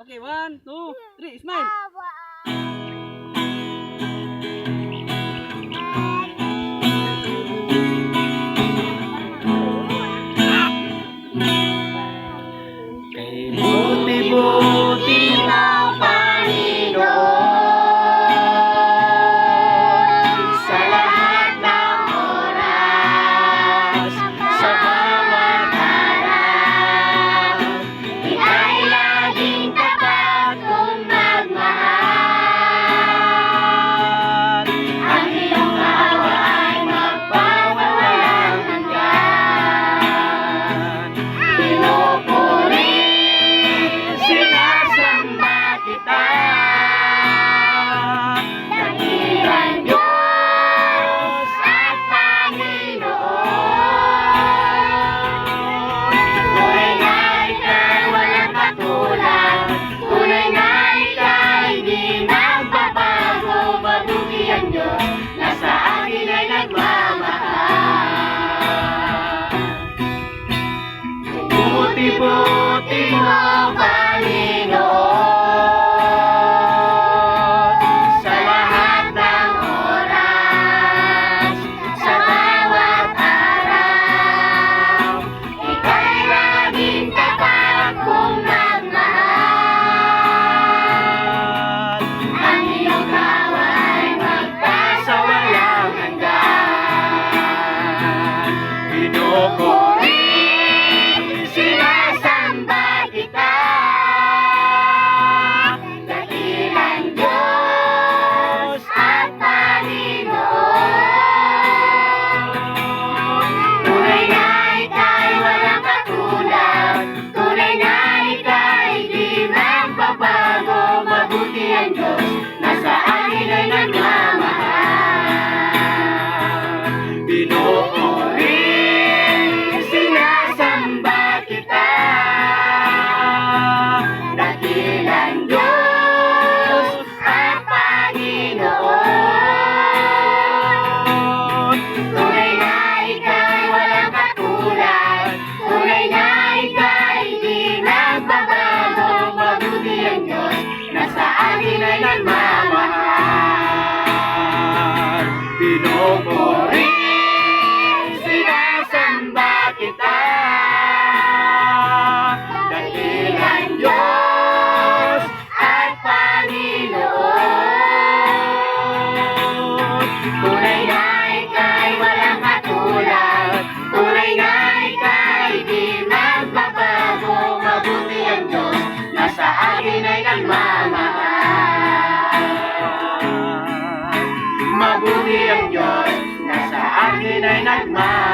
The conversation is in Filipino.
Okay, one, two, three, smile. Kay window. kabutiang Diyos na sa akin ay nagmahal.